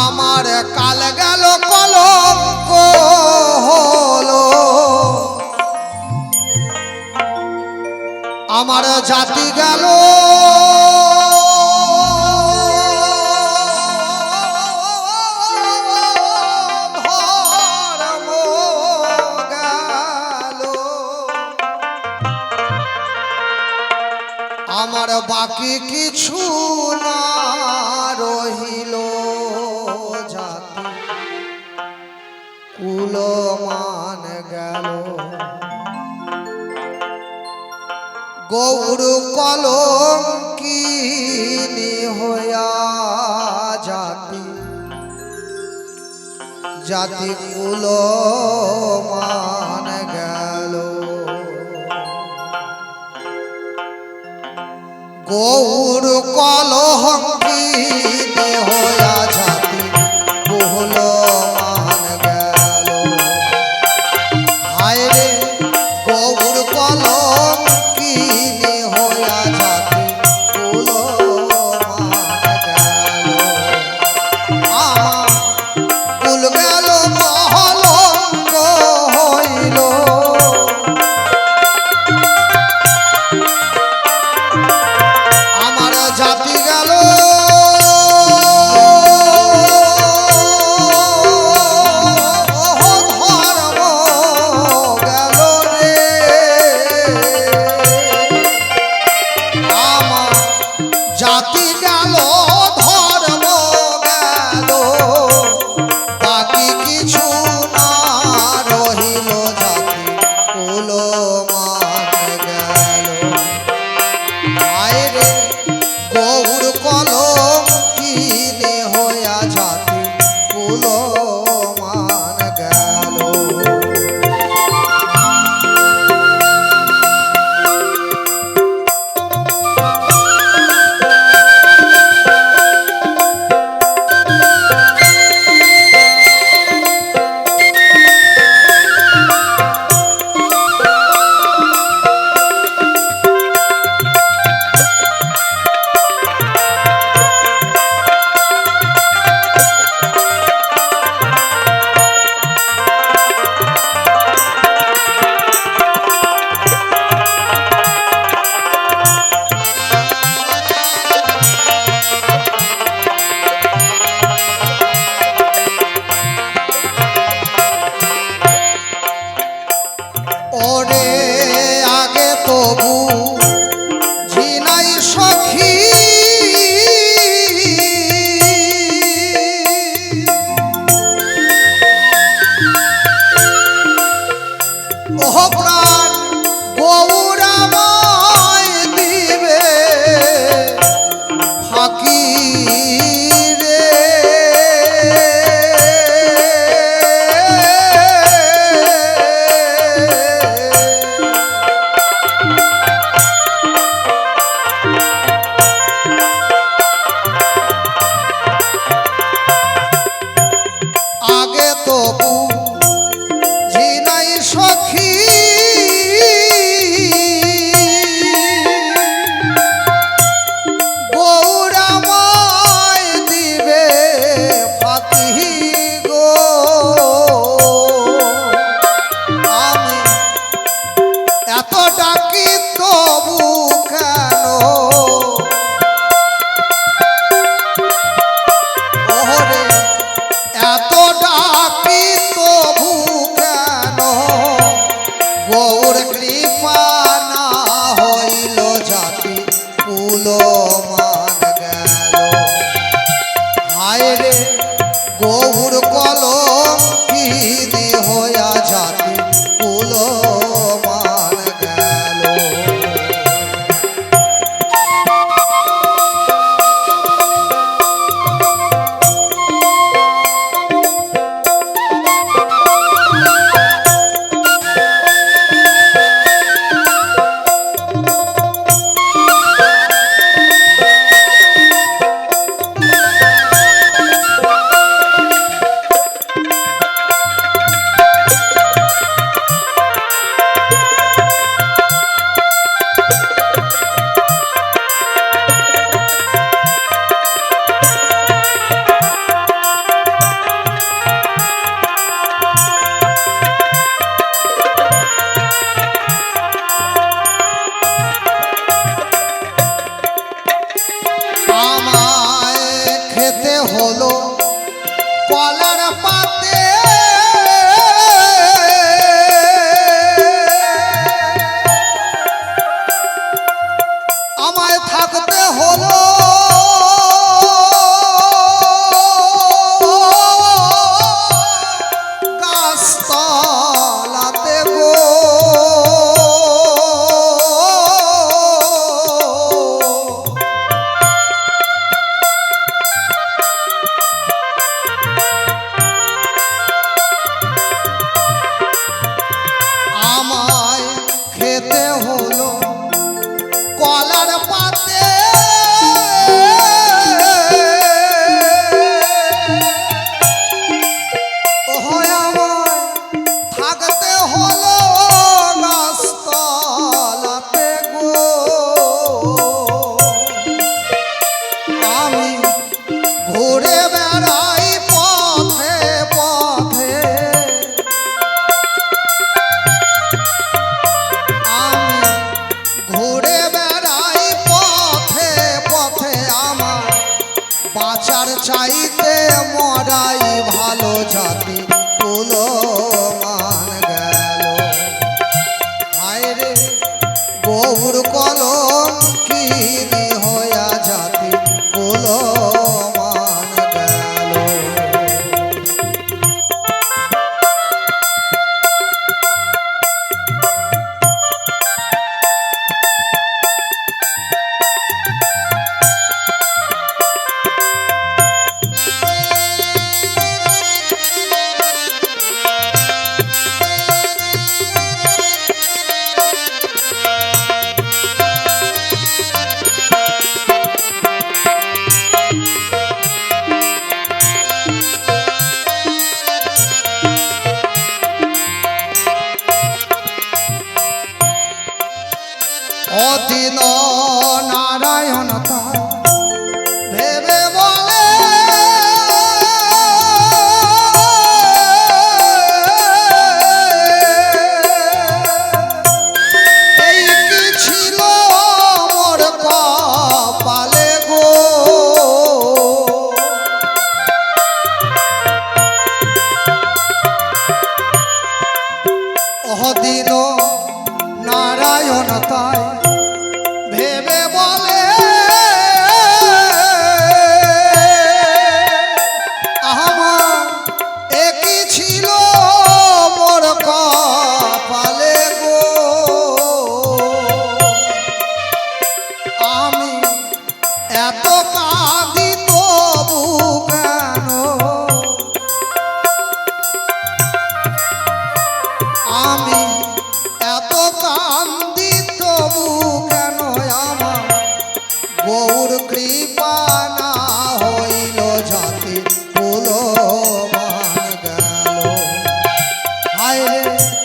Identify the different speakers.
Speaker 1: আমার কাল গেল কলঙ্ক হলো। আমার জাতি গেল। আমার বাকি কিছু গেল মান গেল। গৌর কলম কি হইয়া জাতি জাতি কুল মান গেল। গৌর কলম অদিন নারায়ণ হায় রে